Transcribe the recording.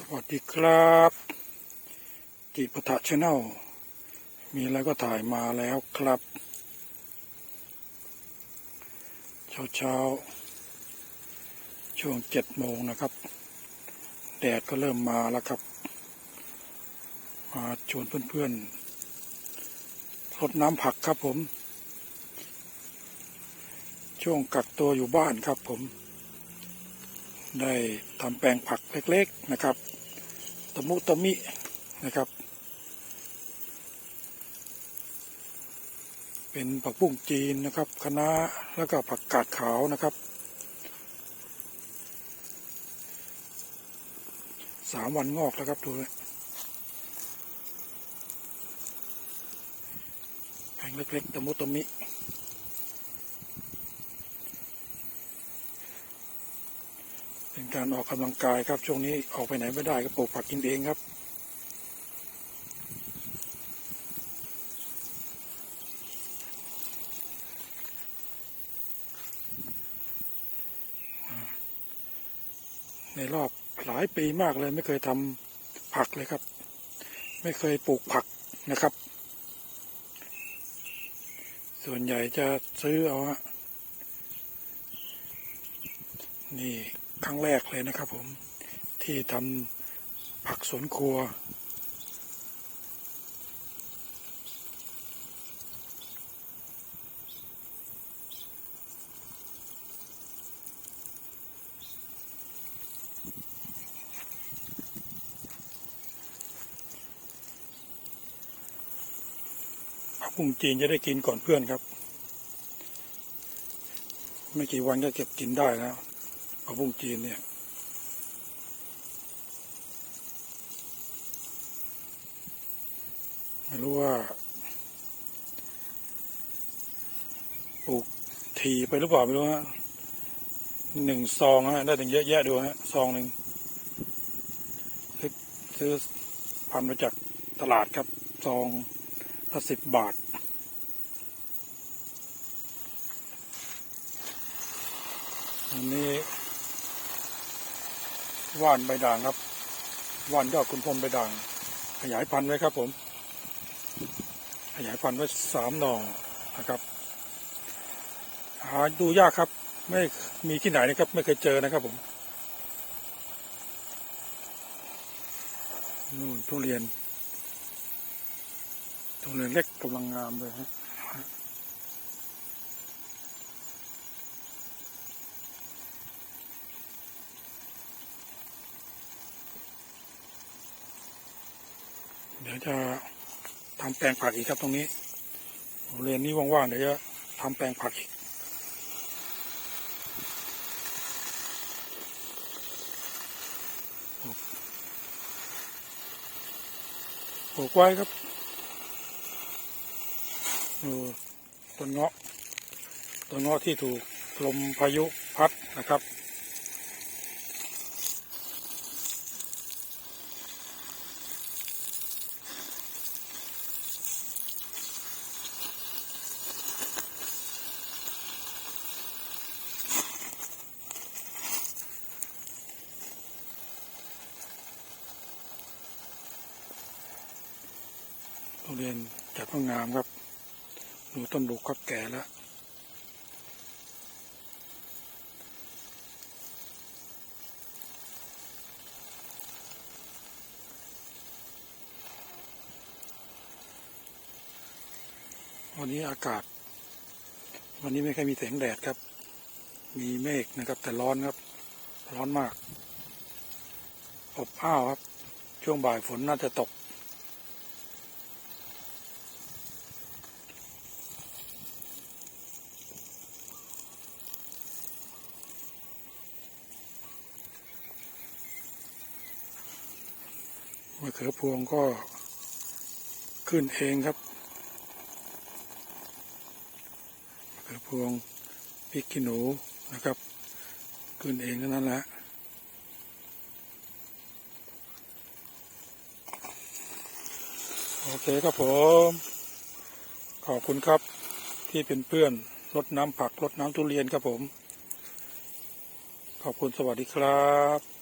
สวัสดีครับจิปทะชาแนลมีอะไรก็ถ่ายมาแล้วครับ เช้าเช้าช่วงเจ็ดโมงนะครับ แดดก็เริ่มมาแล้วครับ มาชวนเพื่อนๆรดน้ำผักครับผม ช่วงกักตัวอยู่บ้านครับผม ได้ทำแปลงผักเล็กๆนะครับ ตะมุตะมินะครับ เป็นผักบุ้งจีนนะครับคะน้าแล้วก็ผักกาดขาวนะครับสามวันงอกแล้วครับดูแปลงเล็กๆตะมุตะมิ เป็นการออกกำลังกายครับ ช่วงนี้ออกไปไหนไม่ได้ก็ปลูกผักกินเองครับ ในรอบหลายปีมากเลยไม่เคยทำผักเลยครับ ไม่เคยปลูกผักนะครับ ส่วนใหญ่จะซื้อเอาฮะนี่ ครั้งแรกเลยนะครับผมที่ทำผักสวนครัว ผักบุ้งจีนจะได้กินก่อนเพื่อนครับ ไม่กี่วันก็เก็บกินได้แล้ว ผักบุ้งจีนเนี่ย ไม่รู้ว่า ปลูกทีไปหรือเปล่าไม่รู้ฮะหนึ่งซองฮะ ได้ถึงเยอะแยะดูฮะ ซองหนึ่งซื้อพันมาจากตลาดครับ ซองละสิบบาทอันนี้ ว่านใบด่างครับ ว่านยอดคุณพรมใบด่าง ขยายพันธุ์ไว้ครับผม ขยายพันธุ์ไว้สามหน่อนะครับ หาดูยากครับ ไม่มีที่ไหนนะครับ ไม่เคยเจอนะครับผมนู่นทุเรียนทุเรียนเล็กกำลังงามเลยฮะ เดี๋ยวจะทำแปลงผักอีกครับตรงนี้ทุเรียนนี้ว่างๆเดี๋ยวจะทำแปลงผักอีกปลูกไว้ครับดูต้นเงาะต้นเงาะที่ถูกลมพายุพัดนะครับ โรงเรียนจัดว่างามครับดูต้นบุกครับแก่แล้ววันนี้อากาศ วันนี้ไม่ค่อยมีแสงแดดครับ มีเมฆนะครับ แต่ร้อนครับ ร้อนมาก อบอ้าวครับ ช่วงบ่ายฝนน่าจะตก มะเขือพวงก็ขึ้นเองครับมะเขือพวงพริกขี้หนูนะครับ ขึ้นเองเท่านั้นแหละโอเคครับผม ขอบคุณครับที่เป็นเพื่อนรดน้ำผักรดน้ำทุเรียนครับผม ขอบคุณสวัสดีครับ